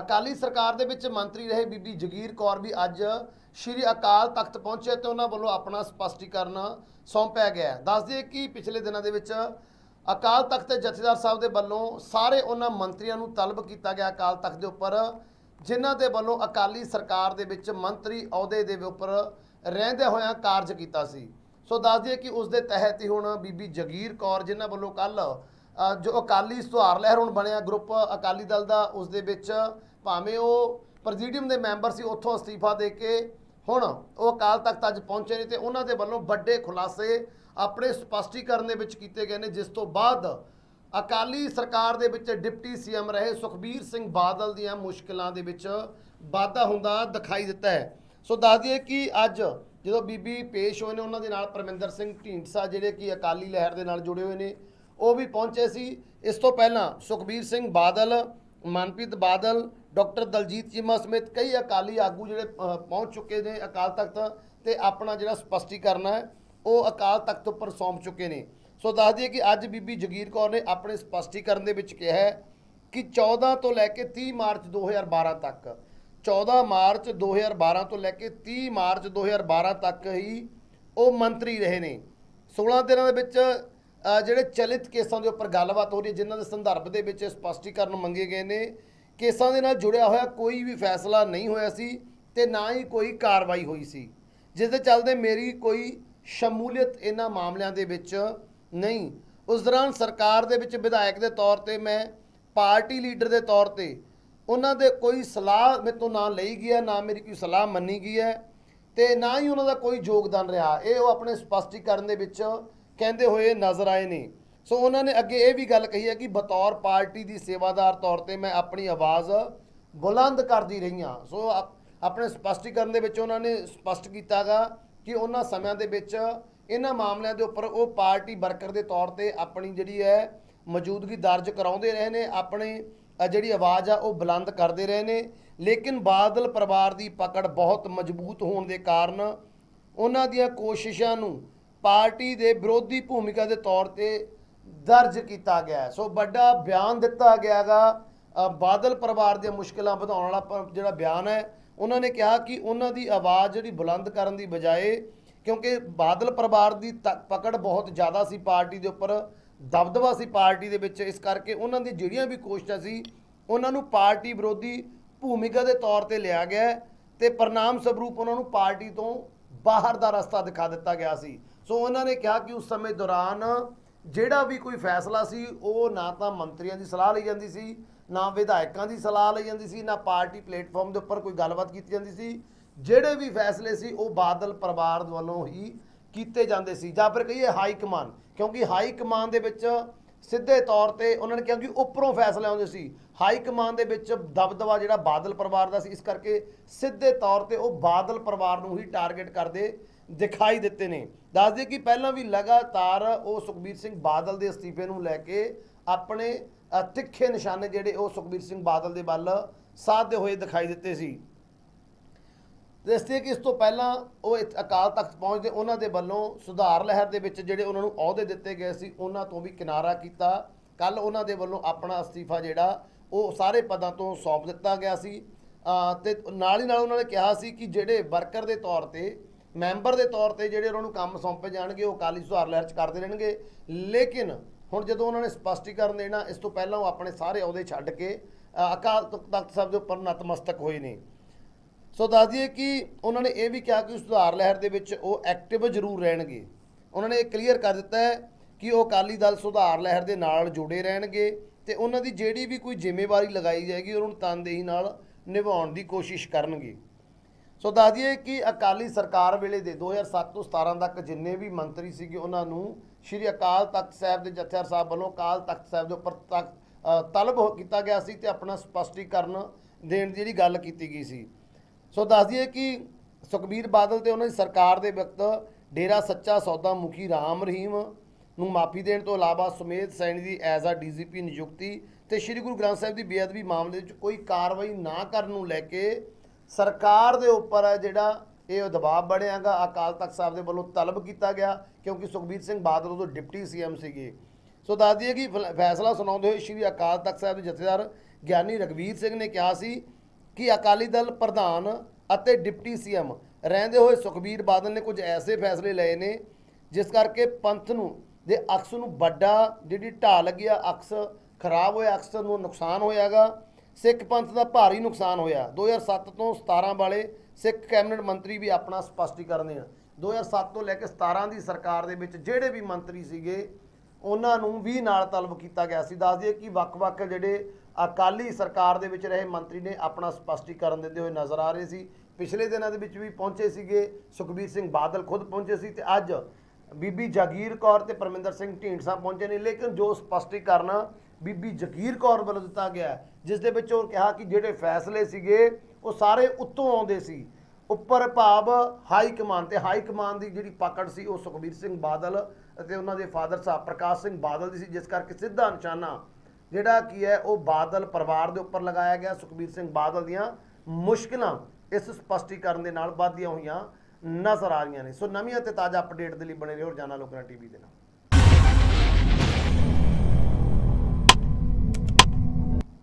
ਅਕਾਲੀ ਸਰਕਾਰ ਦੇ ਵਿੱਚ ਮੰਤਰੀ ਰਹੇ ਬੀਬੀ ਜਗੀਰ ਕੌਰ ਵੀ ਅੱਜ ਸ਼੍ਰੀ ਅਕਾਲ ਤਖਤ ਪਹੁੰਚੇ ਤੇ ਉਹਨਾਂ ਵੱਲੋਂ ਆਪਣਾ ਸਪਸ਼ਟੀਕਰਨ ਸੌਂਪਿਆ ਗਿਆ ਹੈ। ਦੱਸ ਦਈਏ ਕਿ ਪਿਛਲੇ ਦਿਨਾਂ ਦੇ ਵਿੱਚ ਅਕਾਲ ਤਖਤ ਦੇ ਜਥੇਦਾਰ ਸਾਹਿਬ ਦੇ ਵੱਲੋਂ ਸਾਰੇ ਉਹਨਾਂ ਮੰਤਰੀਆਂ ਨੂੰ ਤਲਬ ਕੀਤਾ ਗਿਆ ਅਕਾਲ ਤਖਤ ਦੇ ਉੱਪਰ, ਜਿਨ੍ਹਾਂ ਦੇ ਵੱਲੋਂ ਅਕਾਲੀ ਸਰਕਾਰ ਦੇ ਵਿੱਚ ਮੰਤਰੀ ਅਹੁਦੇ ਦੇ ਉੱਪਰ ਰਹਿੰਦੇ ਹੋਇਆਂ ਕਾਰਜ ਕੀਤਾ ਸੀ। ਸੋ ਦੱਸ ਦਈਏ ਕਿ ਉਸ ਦੇ ਤਹਿਤ ਹੀ ਹੁਣ ਬੀਬੀ ਜਗੀਰ ਕੌਰ, ਜਿਨ੍ਹਾਂ ਵੱਲੋਂ ਕੱਲ ਜੋ ਅਕਾਲੀ ਸੁਧਾਰ ਲਹਿਰ ਹੁਣ ਬਣਿਆ ਗਰੁੱਪ ਅਕਾਲੀ ਦਲ ਦਾ, ਉਸ ਦੇ ਵਿੱਚ ਭਾਵੇਂ ਉਹ ਪ੍ਰੈਜ਼ੀਡੀਅਮ ਦੇ ਮੈਂਬਰ ਸੀ, ਉੱਥੋਂ ਅਸਤੀਫਾ ਦੇ ਕੇ ਹੁਣ ਉਹ ਅਕਾਲ ਤਖਤ ਅੱਜ ਪਹੁੰਚੇ ਨੇ ਤੇ ਉਹਨਾਂ ਦੇ ਵੱਲੋਂ ਵੱਡੇ ਖੁਲਾਸੇ ਆਪਣੇ ਸਪਸ਼ਟੀਕਰਨ ਦੇ ਵਿੱਚ ਕੀਤੇ ਗਏ ਨੇ, ਜਿਸ ਤੋਂ ਬਾਅਦ ਅਕਾਲੀ ਸਰਕਾਰ ਦੇ ਵਿੱਚ ਡਿਪਟੀ ਸੀਐਮ ਰਹੇ ਸੁਖਬੀਰ ਸਿੰਘ ਬਾਦਲ ਦੀਆਂ ਮੁਸ਼ਕਲਾਂ ਦੇ ਵਿੱਚ ਵਾਧਾ ਹੁੰਦਾ ਦਿਖਾਈ ਦਿੱਤਾ ਹੈ। ਸੋ ਦੱਸ ਦਈਏ ਕਿ ਅੱਜ ਜਦੋਂ ਬੀਬੀ ਪੇਸ਼ ਹੋਏ ਨੇ, ਉਹਨਾਂ ਦੇ ਨਾਲ ਪਰਮਿੰਦਰ ਸਿੰਘ ਢੀਂਡਸਾ, ਜਿਹੜੇ ਕਿ ਅਕਾਲੀ ਲਹਿਰ ਦੇ ਨਾਲ ਜੁੜੇ ਹੋਏ ਨੇ ਉਹ ਵੀ ਪਹੁੰਚੇ ਸੀ। ਇਸ ਤੋਂ ਪਹਿਲਾਂ ਸੁਖਬੀਰ ਸਿੰਘ ਬਾਦਲ, ਮਨਪ੍ਰੀਤ ਬਾਦਲ, ਡਾਕਟਰ ਦਲਜੀਤ ਚੀਮਾ ਸਮੇਤ ਕਈ ਅਕਾਲੀ ਆਗੂ ਜਿਹੜੇ ਪਹੁੰਚ ਚੁੱਕੇ ਨੇ ਅਕਾਲ ਤਖਤ ਤੇ ਆਪਣਾ ਜਿਹੜਾ ਸਪਸ਼ਟੀਕਰਨ ਹੈ, ਉਹ ਅਕਾਲ ਤਖਤ ਉੱਪਰ ਸੌਂਪ ਚੁੱਕੇ ਨੇ। ਸੋ ਦੱਸ ਦਈਏ ਕਿ ਅੱਜ ਬੀਬੀ ਜਗੀਰ ਕੌਰ ਨੇ ਆਪਣੇ ਸਪਸ਼ਟੀਕਰਨ ਦੇ ਵਿੱਚ ਕਿਹਾ ਹੈ ਕਿ 14 ਤੋਂ ਲੈ ਕੇ 30 ਮਾਰਚ 2012 ਤੱਕ 14 ਮਾਰਚ 2012 ਤੋਂ ਲੈ ਕੇ 30 ਮਾਰਚ 2012 ਤੱਕ ਹੀ ਉਹ ਮੰਤਰੀ ਰਹੇ ਨੇ। 16 ਦਿਨਾਂ ਦੇ ਵਿੱਚ ਜਿਹੜੇ ਚਲਿਤ ਕੇਸਾਂ ਦੇ ਉੱਪਰ ਗੱਲਬਾਤ ਹੋ ਰਹੀ ਹੈ, ਜਿਨ੍ਹਾਂ ਦੇ ਸੰਦਰਭ ਦੇ ਵਿੱਚ ਸਪਸ਼ਟੀਕਰਨ ਮੰਗੇ ਗਏ ਨੇ, ਕੇਸਾਂ ਦੇ ਨਾਲ ਜੁੜਿਆ ਹੋਇਆ ਕੋਈ ਵੀ ਫੈਸਲਾ ਨਹੀਂ ਹੋਇਆ ਸੀ ਤੇ ਨਾ ਹੀ ਕੋਈ ਕਾਰਵਾਈ ਹੋਈ ਸੀ, ਜਿਸ ਦੇ ਚੱਲਦੇ ਮੇਰੀ ਕੋਈ ਸ਼ਮੂਲੀਅਤ ਇਹਨਾਂ ਮਾਮਲਿਆਂ ਦੇ ਵਿੱਚ ਨਹੀਂ। ਉਸ ਦੌਰਾਨ ਸਰਕਾਰ ਦੇ ਵਿੱਚ ਵਿਧਾਇਕ ਦੇ ਤੌਰ ਤੇ ਮੈਂ, ਪਾਰਟੀ ਲੀਡਰ ਦੇ ਤੌਰ ਤੇ, ਉਹਨਾਂ ਦੇ ਕੋਈ ਸਲਾਹ ਮੇਰੇ ਤੋਂ ਨਾ ਲਈ ਗਈ ਹੈ, ਨਾ ਮੇਰੀ ਕੋਈ ਸਲਾਹ ਮੰਨੀ ਗਈ ਹੈ ਤੇ ਨਾ ਹੀ ਉਹਨਾਂ ਦਾ ਕੋਈ ਯੋਗਦਾਨ ਰਿਹਾ। ਇਹ ਉਹ ਆਪਣੇ ਸਪਸ਼ਟੀਕਰਨ ਦੇ ਵਿੱਚ ਕਹਿੰਦੇ ਹੋਏ ਨਜ਼ਰ ਆਏ ਨੇ। ਸੋ ਉਹਨਾਂ ਨੇ ਅੱਗੇ ਇਹ ਵੀ ਗੱਲ ਕਹੀ ਹੈ ਕਿ ਬਤੌਰ ਪਾਰਟੀ ਦੀ ਸੇਵਾਦਾਰ ਤੌਰ ਤੇ ਮੈਂ ਆਪਣੀ ਆਵਾਜ਼ ਬੁਲੰਦ ਕਰਦੀ ਰਹੀ ਹਾਂ। ਸੋ ਆਪ- ਆਪਣੇ ਸਪਸ਼ਟੀਕਰਨ ਦੇ ਵਿੱਚ ਉਹਨਾਂ ਨੇ ਸਪਸ਼ਟ ਕੀਤਾਗਾ ਕਿ ਉਹਨਾਂ ਸਮਿਆਂ ਦੇ ਵਿੱਚ ਇਹਨਾਂ ਮਾਮਲਿਆਂ ਦੇ ਉੱਪਰ ਉਹ ਪਾਰਟੀ ਵਰਕਰ ਦੇ ਤੌਰ ਤੇ ਆਪਣੀ ਜਿਹੜੀ ਹੈ ਮੌਜੂਦਗੀ ਦਰਜ ਕਰਾਉਂਦੇ ਰਹੇ ਨੇ, ਆਪਣੇ ਜਿਹੜੀ ਆਵਾਜ਼ ਆ ਉਹ ਬੁਲੰਦ ਕਰਦੇ ਰਹੇ ਨੇ। ਲੇਕਿਨ ਬਾਦਲ ਪਰਿਵਾਰ ਦੀ ਪਕੜ ਬਹੁਤ ਮਜ਼ਬੂਤ ਹੋਣ ਦੇ ਕਾਰਨ ਉਹਨਾਂ ਦੀਆਂ ਕੋਸ਼ਿਸ਼ਾਂ ਨੂੰ ਪਾਰਟੀ ਦੇ ਵਿਰੋਧੀ ਭੂਮਿਕਾ ਦੇ ਤੌਰ ਤੇ ਦਰਜ ਕੀਤਾ ਗਿਆ ਸੋ ਵੱਡਾ ਬਿਆਨ ਦਿੱਤਾ ਗਿਆਗਾ। ਬਾਦਲ ਪਰਿਵਾਰ ਦੀਆਂ ਮੁਸ਼ਕਲਾਂ ਵਧਾਉਣ ਵਾਲਾ ਜਿਹੜਾ ਬਿਆਨ ਹੈ, ਉਹਨਾਂ ਨੇ ਕਿਹਾ ਕਿ ਉਹਨਾਂ ਦੀ ਆਵਾਜ਼ ਜਿਹੜੀ ਬੁਲੰਦ ਕਰਨ ਦੀ ਬਜਾਏ, ਕਿਉਂਕਿ ਬਾਦਲ ਪਰਿਵਾਰ ਦੀ ਤ- ਪਕੜ ਬਹੁਤ ਜ਼ਿਆਦਾ ਸੀ ਪਾਰਟੀ ਦੇ ਉੱਪਰ, ਦਬਦਬਾ ਸੀ ਪਾਰਟੀ ਦੇ ਵਿੱਚ। ਇਸ ਕਰਕੇ ਉਹਨਾਂ ਦੀ ਜਿਹੜੀਆਂ ਵੀ ਕੋਸ਼ਿਸ਼ਾਂ ਸੀ, ਉਹਨਾਂ ਨੂੰ ਪਾਰਟੀ ਵਿਰੋਧੀ ਭੂਮਿਕਾ ਦੇ ਤੌਰ ਤੇ ਲਿਆ ਗਿਆ ਹੈ ਤੇ ਪ੍ਰਣਾਮ ਸਵਰੂਪ ਉਹਨਾਂ ਨੂੰ ਪਾਰਟੀ ਤੋਂ ਬਾਹਰ ਦਾ ਰਸਤਾ ਦਿਖਾ ਦਿੱਤਾ ਗਿਆ ਸੀ। ਸੋ ਉਹਨਾਂ ਨੇ ਕਿਹਾ ਕਿ ਉਸ ਸਮੇਂ ਦੌਰਾਨ ਜਿਹੜਾ ਵੀ ਕੋਈ ਫੈਸਲਾ ਸੀ, ਉਹ ਨਾ ਤਾਂ ਮੰਤਰੀਆਂ ਦੀ ਸਲਾਹ ਲਈ ਜਾਂਦੀ ਸੀ, ਨਾ ਵਿਧਾਇਕਾਂ ਦੀ ਸਲਾਹ ਲਈ ਜਾਂਦੀ ਸੀ, ਨਾ ਪਾਰਟੀ ਪਲੇਟਫਾਰਮ ਦੇ ਉੱਪਰ ਕੋਈ ਗੱਲਬਾਤ ਕੀਤੀ ਜਾਂਦੀ ਸੀ। ਜਿਹੜੇ ਵੀ ਫੈਸਲੇ ਸੀ, ਉਹ ਬਾਦਲ ਪਰਿਵਾਰ ਵੱਲੋਂ ਹੀ ਕੀਤੇ ਜਾਂਦੇ ਸੀ। ਜਾਂ ਫਿਰ ਕਹੀਏ ਹਾਈ ਕਮਾਨ ਕਿਉਂਕਿ ਹਾਈ ਕਮਾਨ ਦੇ ਵਿੱਚ ਸਿੱਧੇ ਤੌਰ ਤੇ ਉਹਨਾਂ ਨੇ ਕਿਹਾ ਕਿ ਉੱਪਰੋਂ ਫੈਸਲੇ ਆਉਂਦੇ ਸੀ। ਹਾਈ ਕਮਾਨ ਦੇ ਵਿੱਚ ਦਬਦਬਾ ਜਿਹੜਾ ਬਾਦਲ ਪਰਿਵਾਰ ਦਾ ਸੀ, ਇਸ ਕਰਕੇ ਸਿੱਧੇ ਤੌਰ ਤੇ ਉਹ ਬਾਦਲ ਪਰਿਵਾਰ ਨੂੰ ਹੀ ਟਾਰਗੇਟ ਕਰਦੇ ਦਿਖਾਈ ਦਿੱਤੇ ਨੇ। ਦੱਸ ਦਈਏ ਕਿ ਪਹਿਲਾਂ ਵੀ ਲਗਾਤਾਰ ਉਹ ਸੁਖਬੀਰ ਸਿੰਘ ਬਾਦਲ ਦੇ ਅਸਤੀਫੇ ਨੂੰ ਲੈ ਕੇ ਆਪਣੇ ਤਿੱਖੇ ਨਿਸ਼ਾਨੇ ਜਿਹੜੇ ਉਹ ਸੁਖਬੀਰ ਸਿੰਘ ਬਾਦਲ ਦੇ ਵੱਲ ਸਾਧਦੇ ਹੋਏ ਦਿਖਾਈ ਦਿੱਤੇ ਸੀ। ਦੱਸਦੇ ਕਿ ਇਸ ਤੋਂ ਪਹਿਲਾਂ ਉਹ ਇੱਥੇ, ਅਕਾਲ ਤਖਤ ਪਹੁੰਚਦੇ, ਉਹਨਾਂ ਦੇ ਵੱਲੋਂ ਸੁਧਾਰ ਲਹਿਰ ਦੇ ਵਿੱਚ ਜਿਹੜੇ ਉਹਨਾਂ ਨੂੰ ਅਹੁਦੇ ਦਿੱਤੇ ਗਏ ਸੀ, ਉਹਨਾਂ ਤੋਂ ਵੀ ਕਿਨਾਰਾ ਕੀਤਾ। ਕੱਲ ਉਹਨਾਂ ਦੇ ਵੱਲੋਂ ਆਪਣਾ ਅਸਤੀਫਾ ਜਿਹੜਾ ਉਹ ਸਾਰੇ ਪਦਾਂ ਤੋਂ ਸੌਂਪ ਦਿੱਤਾ ਗਿਆ ਸੀ। ਅਹ ਤੇ ਨਾਲ ਹੀ ਨਾਲ ਉਹਨਾਂ ਨੇ ਕਿਹਾ ਸੀ ਕਿ ਜਿਹੜੇ ਵਰਕਰ ਦੇ ਤੌਰ ਤੇ ਮੈਂਬਰ ਦੇ ਤੌਰ ਤੇ ਜਿਹੜੇ ਉਹਨਾਂ ਨੂੰ ਕੰਮ ਸੌਂਪੇ ਜਾਣਗੇ, ਉਹ ਅਕਾਲੀ ਸੁਧਾਰ ਲਹਿਰ ਚ ਕਰਦੇ ਰਹਿਣਗੇ। ਲੇਕਿਨ ਹੁਣ ਜਦੋਂ ਉਹਨਾਂ ਨੇ ਸਪਸ਼ਟੀਕਰਨ ਦੇਣਾ, ਇਸ ਤੋਂ ਪਹਿਲਾਂ ਉਹ ਆਪਣੇ ਸਾਰੇ ਅਹੁਦੇ ਛੱਡ ਕੇ ਅਕਾਲ ਤਖਤ ਸਾਹਿਬ ਦੇ ਉੱਪਰ ਨਤਮਸਤਕ ਹੋਏ ਨੇ। ਸੋ ਦੱਸ ਦਈਏ ਕਿ ਉਹਨਾਂ ਨੇ ਇਹ ਵੀ ਕਿਹਾ ਕਿ ਸੁਧਾਰ ਲਹਿਰ ਦੇ ਵਿੱਚ ਉਹ ਐਕਟਿਵ ਜ਼ਰੂਰ ਰਹਿਣਗੇ। ਉਹਨਾਂ ਨੇ ਇਹ ਕਲੀਅਰ ਕਰ ਦਿੱਤਾ ਹੈ ਕਿ ਉਹ ਅਕਾਲੀ ਦਲ ਸੁਧਾਰ ਲਹਿਰ ਦੇ ਨਾਲ ਜੁੜੇ ਰਹਿਣਗੇ ਤੇ ਉਹਨਾਂ ਦੀ ਜਿਹੜੀ ਵੀ ਕੋਈ ਜ਼ਿੰਮੇਵਾਰੀ ਲਗਾਈ ਜਾਏਗੀ ਉਹਨਾਂ ਨੂੰ ਤਨਦੇਹੀ ਨਾਲ ਨਿਭਾਉਣ ਦੀ ਕੋਸ਼ਿਸ਼ ਕਰਨਗੇ। ਸੋ ਦੱਸ ਦਈਏ ਕਿ ਅਕਾਲੀ ਸਰਕਾਰ ਵੇਲੇ ਦੇ 2007 ਤੋਂ 17 ਤੱਕ ਜਿੰਨੇ ਵੀ ਮੰਤਰੀ ਸੀਗੇ, ਉਹਨਾਂ ਨੂੰ ਸ਼੍ਰੀ ਅਕਾਲ ਤਖਤ ਸਾਹਿਬ ਦੇ ਜਥੇਦਾਰ ਸਾਹਿਬ ਵੱਲੋਂ ਅਕਾਲ ਤਖਤ ਸਾਹਿਬ ਦੇ ਉੱਪਰ ਤਖ- ਤਲਬ ਕੀਤਾ ਗਿਆ ਸੀ ਤੇ ਆਪਣਾ ਸਪਸ਼ਟੀਕਰਨ ਦੇਣ ਦੀ ਜਿਹੜੀ ਗੱਲ ਕੀਤੀ ਗਈ ਸੀ। ਸੋ ਦੱਸ ਦਈਏ ਕਿ ਸੁਖਬੀਰ ਬਾਦਲ ਤੇ ਉਹਨਾਂ ਦੀ ਸਰਕਾਰ ਦੇ ਵਕਤ ਡੇਰਾ ਸੱਚਾ ਸੌਦਾ ਮੁਖੀ ਰਾਮ ਰਹੀਮ ਨੂੰ ਮਾਫੀ ਦੇਣ ਤੋਂ ਇਲਾਵਾ ਸੁਮੇਧ ਸੈਣੀ ਦੀ ਐਜ਼ ਆ ਡੀਜੀਪੀ ਨਿਯੁਕਤੀ ਤੇ ਸ੍ਰੀ ਗੁਰੂ ਗ੍ਰੰਥ ਸਾਹਿਬ ਦੀ ਬੇਅਦਬੀ ਮਾਮਲੇ ਵਿੱਚ ਕੋਈ ਕਾਰਵਾਈ ਨਾ ਕਰਨ ਨੂੰ ਲੈ ਕੇ ਸਰਕਾਰ ਦੇ ਉੱਪਰ ਹੈ ਜਿਹੜਾ ਇਹ ਦਬਾਅ ਬਣਿਆਗਾ, ਅਕਾਲ ਤਖਤ ਸਾਹਿਬ ਦੇ ਵੱਲੋਂ ਤਲਬ ਕੀਤਾ ਗਿਆ, ਕਿਉਂਕਿ ਸੁਖਬੀਰ ਸਿੰਘ ਬਾਦਲ ਉਦੋਂ ਡਿਪਟੀ ਸੀਐਮ ਸੀਗੇ। ਸੋ ਦੱਸ ਦਈਏ ਕਿ ਫੈਸਲਾ ਸੁਣਾਉਂਦੇ ਹੋਏ ਸ਼੍ਰੀ ਅਕਾਲ ਤਖਤ ਸਾਹਿਬ ਦੇ ਜਥੇਦਾਰ ਗਿਆਨੀ ਰਗਵੀਰ ਸਿੰਘ ਨੇ ਕਿਹਾ ਸੀ ਕਿ ਅਕਾਲੀ ਦਲ ਪ੍ਰਧਾਨ ਅਤੇ ਡਿਪਟੀ ਸੀਐਮ ਰਹਿੰਦੇ ਹੋਏ ਸੁਖਬੀਰ ਬਾਦਲ ਨੇ ਕੁਝ ਐਸੇ ਫੈਸਲੇ ਲਏ ਨੇ, ਜਿਸ ਕਰਕੇ ਪੰਥ ਨੂੰ ਦੇ ਅਕਸ ਨੂੰ ਵੱਡਾ ਜਿਹੜੀ ਢਾਹ ਲੱਗਿਆ ਅਕਸ ਖਰਾਬ ਹੋਇਆ, ਅਕਸ ਨੂੰ ਨੁਕਸਾਨ ਹੋਇਆਗਾ। ਸਿੱਖ ਪੰਥ ਦਾ ਭਾਰੀ ਨੁਕਸਾਨ ਹੋਇਆ। 2007 ਤੋਂ 17 ਵਾਲੇ ਸਿੱਖ ਕੈਬਨਿਟ ਮੰਤਰੀ ਵੀ ਆਪਣਾ ਸਪਸ਼ਟੀਕਰਨ ਦੇਣ। 2007 ਤੋਂ ਲੈ ਕੇ 17 ਦੀ ਸਰਕਾਰ ਦੇ ਵਿੱਚ ਜਿਹੜੇ ਵੀ ਮੰਤਰੀ ਸੀਗੇ, ਉਹਨਾਂ ਨੂੰ ਵੀ ਨਾਲ ਤਲਬ ਕੀਤਾ ਗਿਆ ਸੀ। ਦੱਸ ਦਈਏ ਕਿ ਵੱਖ-ਵੱਖ ਜਿਹੜੇ ਅਕਾਲੀ ਸਰਕਾਰ ਦੇ ਵਿੱਚ ਰਹੇ ਮੰਤਰੀ ਨੇ ਆਪਣਾ ਸਪਸ਼ਟੀਕਰਨ ਦਿੰਦੇ ਹੋਏ ਨਜ਼ਰ ਆ ਰਹੇ ਸੀ। ਪਿਛਲੇ ਦਿਨਾਂ ਦੇ ਵਿੱਚ ਵੀ ਪਹੁੰਚੇ ਸੀਗੇ। ਸੁਖਬੀਰ ਸਿੰਘ ਬਾਦਲ ਖੁਦ ਪਹੁੰਚੇ ਸੀ ਤੇ ਅੱਜ ਬੀਬੀ ਜਾਗੀਰ ਕੌਰ ਤੇ ਪਰਮਿੰਦਰ ਸਿੰਘ ਢੀਂਡਸਾ ਪਹੁੰਚੇ ਨੇ। ਲੇਕਿਨ ਜੋ ਸਪਸ਼ਟੀਕਰਨ ਬੀਬੀ ਜਗੀਰ ਕੌਰ ਵੱਲੋਂ ਦਿੱਤਾ ਗਿਆ ਜਿਸ ਦੇ ਵਿੱਚ ਉਹ ਕਿਹਾ ਕਿ ਜਿਹੜੇ ਫੈਸਲੇ ਸੀਗੇ, ਉਹ ਸਾਰੇ ਉੱਤੋਂ ਆਉਂਦੇ ਸੀ। ਉੱਪਰ ਭਾਵ ਹਾਈ ਕਮਾਨ ਤੇ ਹਾਈ ਕਮਾਨ ਦੀ ਜਿਹੜੀ ਪਕੜ ਸੀ, ਉਹ ਸੁਖਬੀਰ ਸਿੰਘ ਬਾਦਲ ਅਤੇ ਉਹਨਾਂ ਦੇ ਫਾਦਰ ਸਾਹਿਬ ਪ੍ਰਕਾਸ਼ ਸਿੰਘ ਬਾਦਲ ਦੀ ਸੀ, ਜਿਸ ਕਰਕੇ ਸਿੱਧਾ ਨਿਸ਼ਾਨਾ ਜਿਹੜਾ ਕੀ ਹੈ, ਉਹ ਬਾਦਲ ਪਰਿਵਾਰ ਦੇ ਉੱਪਰ ਲਗਾਇਆ ਗਿਆ। ਸੁਖਬੀਰ ਸਿੰਘ ਬਾਦਲ ਦੀਆਂ ਮੁਸ਼ਕਿਲਾਂ ਇਸ ਸਪਸ਼ਟੀਕਰਨ ਦੇ ਨਾਲ ਵੱਧਦੀਆਂ ਹੋਈਆਂ ਨਜ਼ਰ ਆ ਰਹੀਆਂ ਨੇ। ਸੋ ਨਵੀਆਂ ਅਤੇ ਤਾਜ਼ਾ ਅਪਡੇਟ ਦੇ ਲਈ ਬਣੇ ਰਹੋ ਰੋਜ਼ਾਨਾ ਲੋਕਨਾ ਟੀਵੀ ਦੇ ਨਾਲ।